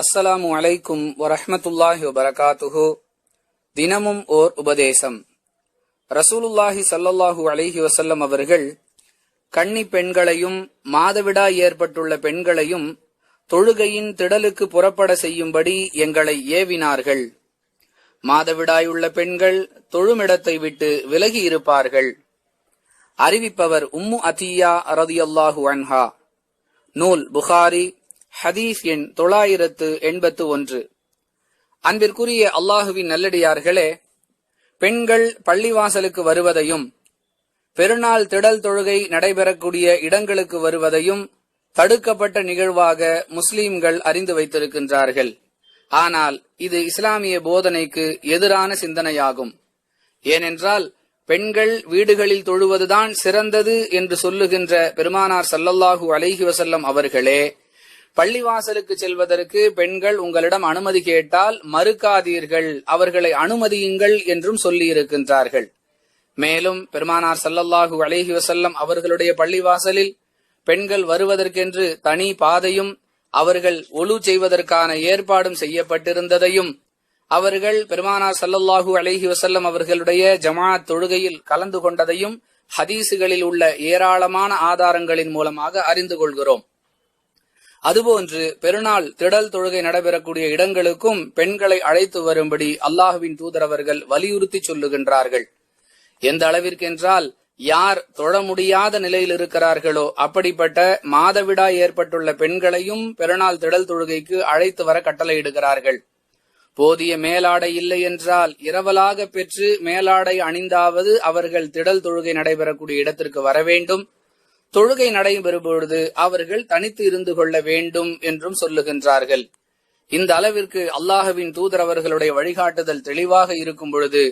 அஸ்ஸலாமு அலைக்கும் வரஹமத்துல்லாஹி வபரகாத்துஹு. தினமும் ஓர் உபதேசம். ரசூலுல்லாஹி சல்லல்லாஹு அலைஹி வசல்லம் அவர்கள் கன்னி பெண்களையும் மாதவிடாய் ஏற்பட்டுள்ள பெண்களையும் தொழுகையின் திடலுக்கு புறப்பட செய்யும்படி எங்களை ஏவினார்கள். மாதவிடாயுள்ள பெண்கள் தொழுமிடத்தை விட்டு விலகி இருப்பார்கள். அறிவிப்பவர் உம்மு அத்தியா ரதியல்லாஹு அன்ஹா. நூல் புகாரி ஹதீஸ் எண் தொள்ளாயிரத்து எண்பத்து ஒன்று. அன்பிற்குரிய அல்லாஹுவின் நல்லடியார்களே பெண்கள் பள்ளிவாசலுக்கு வருவதையும் பெருநாள் திடல் தொழுகை நடைபெறக்கூடிய இடங்களுக்கு வருவதையும் தடுக்கப்பட்ட நிகழ்வாக முஸ்லீம்கள் அறிந்து வைத்திருக்கின்றார்கள். ஆனால் இது இஸ்லாமிய போதனைக்கு எதிரான சிந்தனையாகும். ஏனென்றால் பெண்கள் வீடுகளில் தொழுவதுதான் சிறந்தது என்று சொல்லுகின்ற பெருமானார் சல்லல்லாஹு அலைஹி வசல்லம் அவர்களே பள்ளிவாசலுக்கு செல்வதற்கு பெண்கள் உங்களிடம் அனுமதி கேட்டால் மறுக்காதீர்கள் அவர்களை அனுமதியுங்கள் என்றும் சொல்லியிருக்கின்றார்கள். மேலும் பெருமானார் சல்லல்லாஹு அலேஹி வசல்லம் அவர்களுடைய பள்ளிவாசலில் பெண்கள் வருவதற்கென்று தனி பாதையும் அவர்கள் ஒழு செய்வதற்கான ஏற்பாடும் செய்யப்பட்டிருந்ததையும் அவர்கள் பெருமானார் சல்லல்லாஹு அலேஹி வசல்லம் அவர்களுடைய ஜமாத் தொழுகையில் கலந்து கொண்டதையும் ஹதீசுகளில் உள்ள ஏராளமான ஆதாரங்களின் மூலமாக அறிந்து கொள்கிறோம். அதுபோன்று பெருநாள் திடல் தொழுகை நடைபெறக்கூடிய இடங்களுக்கும் பெண்களை அழைத்து வரும்படி அல்லாஹுவின் தூதரவர்கள் வலியுறுத்தி சொல்லுகின்றார்கள். எந்த அளவிற்கென்றால் யார் தொழ முடியாத நிலையில் இருக்கிறார்களோ அப்படிப்பட்ட மாதவிடாய் ஏற்பட்டுள்ள பெண்களையும் பெருநாள் திடல் தொழுகைக்கு அழைத்து வர கட்டளையிடுகிறார்கள். போதிய மேலாடை இல்லை என்றால் இரவலாக பெற்று மேலாடை அணிந்தாவது அவர்கள் திடல் தொழுகை நடைபெறக்கூடிய இடத்திற்கு வர வேண்டும். தொழுகை நடைபெறும் பொழுது அவர்கள் தனித்து இருந்து கொள்ள வேண்டும் என்றும் சொல்லுகின்றார்கள். இந்த அளவிற்கு அல்லாஹுவின் தூதர் அவர்களுடைய வழிகாட்டுதல் தெளிவாக இருக்கும் பொழுது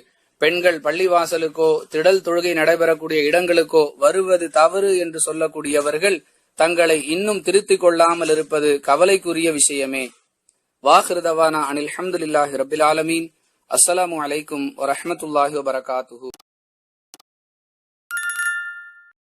பெண்கள் பள்ளிவாசலுக்கோ திடல் தொழுகை நடைபெறக்கூடிய இடங்களுக்கோ வருவது தவறு என்று சொல்லக்கூடியவர்கள் தங்களை இன்னும் திருத்திக் கொள்ளாமல் இருப்பது கவலைக்குரிய விஷயமே. வாஹிருதவானா அனில் அஹமதுல்லாஹி ரபில் ஆலமீன். அஸ்ஸலாமு அலைக்கும் வரஹமத்துல்லாஹி வபரகாத்துஹு.